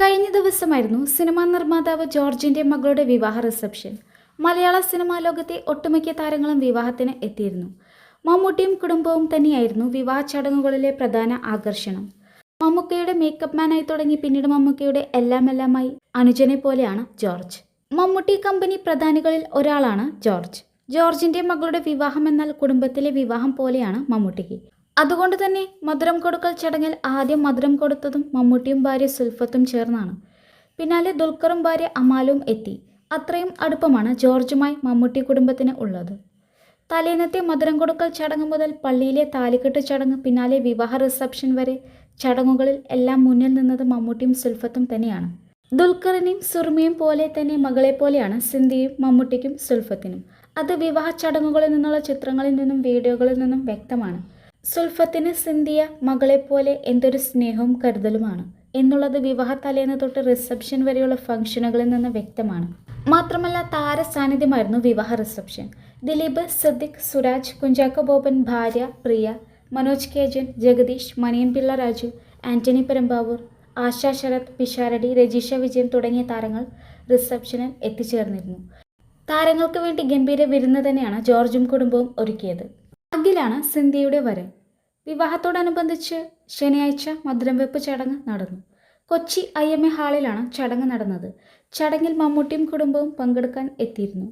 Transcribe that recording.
കഴിഞ്ഞ ദിവസമായിരുന്നു സിനിമാ നിർമ്മാതാവ് ജോർജിന്റെ മകളുടെ വിവാഹ റിസപ്ഷൻ. മലയാള സിനിമാ ലോകത്തെ ഒട്ടുമിക്ക താരങ്ങളും വിവാഹത്തിന് എത്തിയിരുന്നു. മമ്മൂട്ടിയും കുടുംബവും തന്നെയായിരുന്നു വിവാഹ ചടങ്ങുകളിലെ പ്രധാന ആകർഷണം. മമ്മൂക്കയുടെ മേക്കപ്പ് മാനായി തുടങ്ങി പിന്നീട് മമ്മൂക്കയുടെ എല്ലാം എല്ലാമായി അനുജനെ പോലെയാണ് ജോർജ്. മമ്മൂട്ടി കമ്പനി പ്രധാനികളിൽ ഒരാളാണ് ജോർജ്. ജോർജിന്റെ മകളുടെ വിവാഹം എന്നാൽ കുടുംബത്തിലെ വിവാഹം പോലെയാണ് മമ്മൂട്ടിക്ക്. അതുകൊണ്ട് തന്നെ മധുരം കൊടുക്കൽ ചടങ്ങിൽ ആദ്യം മധുരം കൊടുത്തതും മമ്മൂട്ടിയും ഭാര്യ സുൽഫത്തും ചേർന്നാണ്. പിന്നാലെ ദുൽഖറും ഭാര്യ അമാലും എത്തി. അത്രയും അടുപ്പമാണ് ജോർജുമായി മമ്മൂട്ടി കുടുംബത്തിന് ഉള്ളത്. തലേന്നത്തെ മധുരം കൊടുക്കൽ ചടങ്ങ് മുതൽ പള്ളിയിലെ താലിക്കെട്ട് ചടങ്ങ് പിന്നാലെ വിവാഹ റിസപ്ഷൻ വരെ ചടങ്ങുകളിൽ എല്ലാം മുന്നിൽ നിന്നത് മമ്മൂട്ടിയും സുൽഫത്തും തന്നെയാണ്. ദുൽഖറിനെയും സുർമിയും പോലെ തന്നെ മകളെ പോലെയാണ് സിന്ധിയും മമ്മൂട്ടിക്കും സുൽഫത്തിനും. അത് വിവാഹ ചടങ്ങുകളിൽ നിന്നുള്ള ചിത്രങ്ങളിൽ നിന്നും വീഡിയോകളിൽ നിന്നും വ്യക്തമാണ്. സുൽഫത്തിന് സിന്ധിയ മകളെപ്പോലെ എന്തൊരു സ്നേഹവും കരുതലുമാണ്. എന്നുള്ളത് വിവാഹ തലേന്ന് തൊട്ട് റിസപ്ഷൻ വരെയുള്ള ഫംഗ്ഷനുകളിൽ നിന്ന് വ്യക്തമാണ്. മാത്രമല്ല താര സാന്നിധ്യമായിരുന്നു വിവാഹ റിസപ്ഷൻ ദിലീപ് സിദ്ദിഖ് സുരാജ് കുഞ്ചാക്കോ ബോബൻ ഭാര്യ പ്രിയ മനോജ് കേജൻ ജൻ ജഗദീഷ് മണിയൻ പിള്ള രാജു ആന്റണി പെരുമ്പാവൂർ ആശ ശരത് പിഷാരടി രജീഷ വിജയൻ തുടങ്ങിയ താരങ്ങൾ റിസപ്ഷനിൽ എത്തിച്ചേർന്നിരുന്നു. താരങ്ങൾക്ക് വേണ്ടി ഗംഭീര വിരുന്ന് തന്നെയാണ് ജോർജും കുടുംബവും ഒരുക്കിയത്. അഖിലാണ് സിന്ധ്യയുടെ വരൻ. വിവാഹത്തോടനുബന്ധിച്ച് ശനിയാഴ്ച മധുരം വെപ്പ് ചടങ്ങ് നടന്നു. കൊച്ചി ഐ എം എ ഹാളിലാണ് ചടങ്ങ് നടന്നത്. ചടങ്ങിൽ മമ്മൂട്ടിയും കുടുംബവും പങ്കെടുക്കാൻ എത്തിയിരുന്നു.